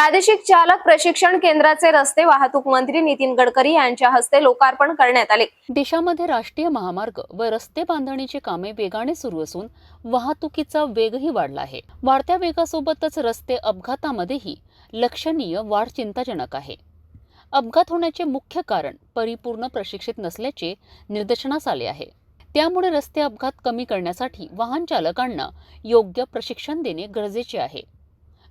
प्रादेशिक चालक प्रशिक्षण केंद्राचे रस्ते वाहतूक मंत्री नितीन गडकरी यांच्या हस्ते लोकार्पण करण्यात आले. देशामध्ये राष्ट्रीय महामार्ग व रस्ते बांधणीची कामे वेगाने सुरू असून वाहतुकीचा वेगही वाढला आहे. वाढत्या वेगासोबतच रस्ते अपघातामध्येही लक्षणीय वाढ चिंताजनक आहे. अपघात होण्याचे मुख्य कारण परिपूर्ण प्रशिक्षित नसल्याचे निदर्शनास आले आहे. त्यामुळे रस्ते अपघात कमी करण्यासाठी वाहन चालकांना योग्य प्रशिक्षण देणे गरजेचे आहे.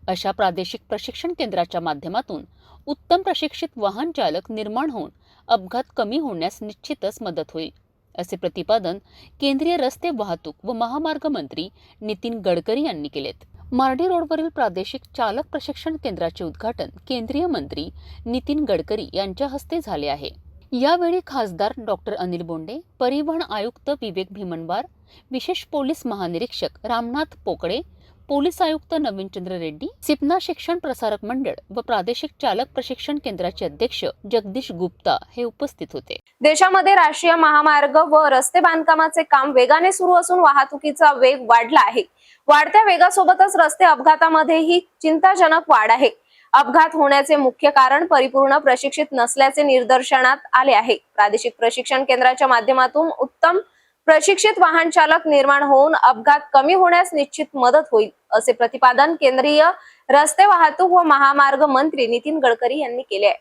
अशा प्रादेशिक प्रशिक्षण केंद्राच्या माध्यमातून उत्तम प्रशिक्षित वाहन चालक निर्माण होऊन अपघात कमी होण्यास निश्चितच मदत होईल असे प्रतिपादन केंद्रीय रस्ते वाहतूक व महामार्ग मंत्री नितीन गडकरी यांनी केलेत. मार्डी रोडवरील प्रादेशिक चालक प्रशिक्षण केंद्राचे उद्घाटन केंद्रीय मंत्री नितीन गडकरी यांच्या हस्ते झाले आहे. यावेळी खासदार डॉक्टर अनिल बोंडे परिवहन आयुक्त विवेक भीमनवार विशेष पोलीस महानिरीक्षक रामनाथ पोकळे पोलीस आयुक्त नवीनचंद्र रेड्डी सिपना शिक्षण प्रसारक मंडळ व प्रादेशिक चालक प्रशिक्षण केंद्राचे अध्यक्ष जगदीश गुप्ता हे उपस्थित होते. देशामध्ये राष्ट्रीय महामार्ग व रस्ते बांधकामाचे काम वेगाने सुरू असून वाहतुकीचा वेग वाढला आहे. वाढत्या वेगासोबतच रस्ते अपघातामध्येही चिंताजनक वाढ आहे. अपघात होण्याचे मुख्य कारण परिपूर्ण प्रशिक्षित नसल्याचे निदर्शनात आले आहे. प्रादेशिक प्रशिक्षण केंद्राच्या माध्यमातून उत्तम प्रशिक्षित वाहन चालक निर्माण होऊन अपघात कमी होण्यास निश्चित मदत होईल असे प्रतिपादन केंद्रीय रस्ते वाहतूक व महामार्ग मंत्री नितीन गडकरी यांनी केले आहे.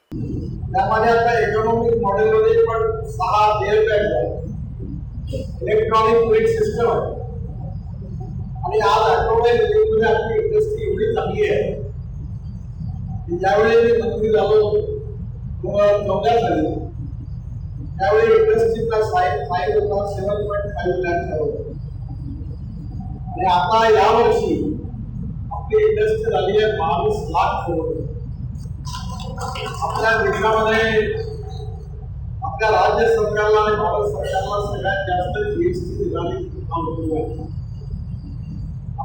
त्यामध्ये आता इकॉनॉमिक मॉडेलमध्ये पण सहा इलेक्ट्रॉनिक ब्रेक सिस्टम आहे. आणि आज ऑटोमोबाईल आपली इंडस्ट्री एवढी चांगली आहे. ज्यावेळी मंत्री झालो चौदा त्यावेळी इंडस्ट्रीचा साईज साईज होता सेवन पॉईंट फाईव्ह लॅक आणि आता यावर्षी आपली इंडस्ट्री झाली आहे बावीस लाख करोड. आपल्या देशामध्ये आपल्या राज्य सरकारला आणि भारत सरकारला सगळ्यात जास्त जीएसटी निघाली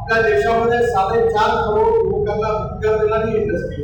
आपल्या देशामध्ये साडेचार करोड लोकांना रोजगार देणारी इंडस्ट्री